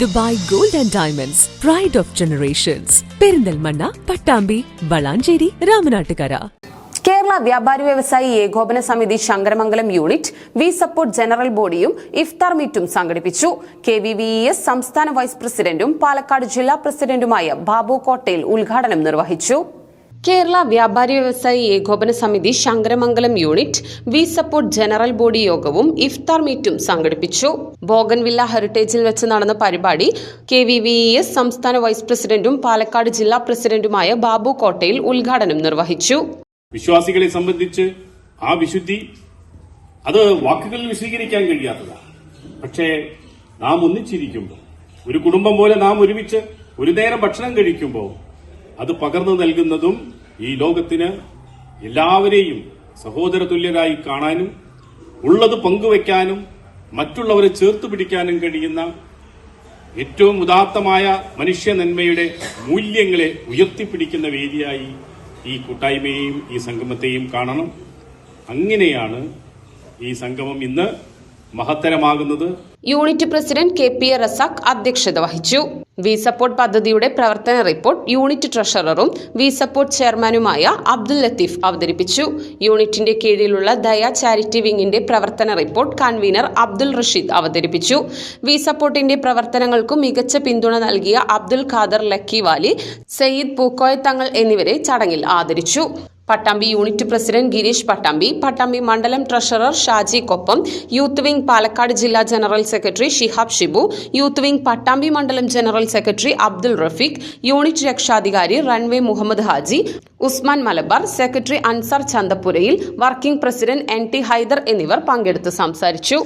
Dubai gold and diamonds pride of generations Perinthalmanna Pattambi Valanchery Ramanattukara. Kerala വ്യാപാരി വ്യവസായി ഏകോപന സമിതി Sankaramangalam unit we support general ബോഡിയും ഇഫ്താർ മീറ്റും സംഘടിപ്പിച്ചു. കെ വി വി എസ് സംസ്ഥാന വൈസ് പ്രസിഡന്റും പാലക്കാട് ജില്ലാ പ്രസിഡന്റുമായ ബാബു കോട്ടയിൽ ഉദ്ഘാടനം നിർവഹിച്ചു. കേരള വ്യാപാരി വ്യവസായി ഏകോപന സമിതി Sankaramangalam unit we support general body യോഗവും ഇഫ്താർ മീറ്റും സംഘടിപ്പിച്ചു. ബോഗൻവില്ല ഹെറിറ്റേജിൽ വെച്ച് നടന്ന പരിപാടി കെ വി വി എസ് സംസ്ഥാന വൈസ് പ്രസിഡന്റും പാലക്കാട് ജില്ലാ പ്രസിഡന്റുമായ ബാബു കോട്ടയിൽ ഉദ്ഘാടനം നിർവഹിച്ചു. വിശ്വാസികളെ സംബന്ധിച്ച് ആ വിശുദ്ധി അത് വാക്കുകളിൽ വിശദീകരിക്കാൻ കഴിയാത്തതാണ്. പക്ഷേ നാം ഒന്നിച്ചിരിക്കുമ്പോൾ ഒരു കുടുംബം പോലെ നാം ഒരുമിച്ച് ഒരു നേരം ഭക്ഷണം കഴിക്കുമ്പോൾ അത് പകർന്നു നൽകുന്നതും ഈ ലോകത്തിന് എല്ലാവരെയും സഹോദര തുല്യരായി കാണാനും ഉള്ളത് പങ്കുവെക്കാനും മറ്റുള്ളവരെ ചേർത്ത് പിടിക്കാനും കഴിയുന്ന ഏറ്റവും ഉദാത്തമായ മനുഷ്യ നന്മയുടെ മൂല്യങ്ങളെ ഉയർത്തിപ്പിടിക്കുന്ന വേദിയായി ഈ കൂട്ടായ്മയെയും ഈ സംഗമത്തെയും കാണണം. അങ്ങനെയാണ് ഈ സംഗമം ഇന്ന് മഹത്തരമാകുന്നത്. Unit president K P A Razak അധ്യക്ഷത വഹിച്ചു. വി സപ്പോർട്ട് പദ്ധതിയുടെ പ്രവർത്തന റിപ്പോർട്ട് യൂണിറ്റ് ട്രഷററും വി സപ്പോർട്ട് ചെയർമാനുമായ അബ്ദുൽ ലത്തീഫ് അവതരിപ്പിച്ചു. യൂണിറ്റിന്റെ കീഴിലുള്ള ദയ ചാരിറ്റി വിങ്ങിന്റെ പ്രവർത്തന റിപ്പോർട്ട് കൺവീനർ അബ്ദുൽ റഷീദ് അവതരിപ്പിച്ചു. വി സപ്പോർട്ടിന്റെ പ്രവർത്തനങ്ങൾക്കു മികച്ച പിന്തുണ നൽകിയ അബ്ദുൽ ഖാദർ ലക്കിവാലി സയ്യിദ് പൂക്കോയ തങ്ങൾ എന്നിവരെ ചടങ്ങിൽ ആദരിച്ചു. പട്ടാമ്പി യൂണിറ്റ് പ്രസിഡന്റ് ഗിരീഷ് പട്ടാമ്പി പട്ടാമ്പി മണ്ഡലം treasurer Shaji Koppam youth wing Palakkad ജില്ലാ general secretary Shihab Shibu youth wing Pattambi മണ്ഡലം general secretary Abdul Rafeeq unit രക്ഷാധികാരി runway Muhammad Haji Usman Malabar secretary Ansar ചന്തപുരയിൽ working president N T Haider എന്നിവർ പങ്കെടുത്ത് സംസാരിച്ചു.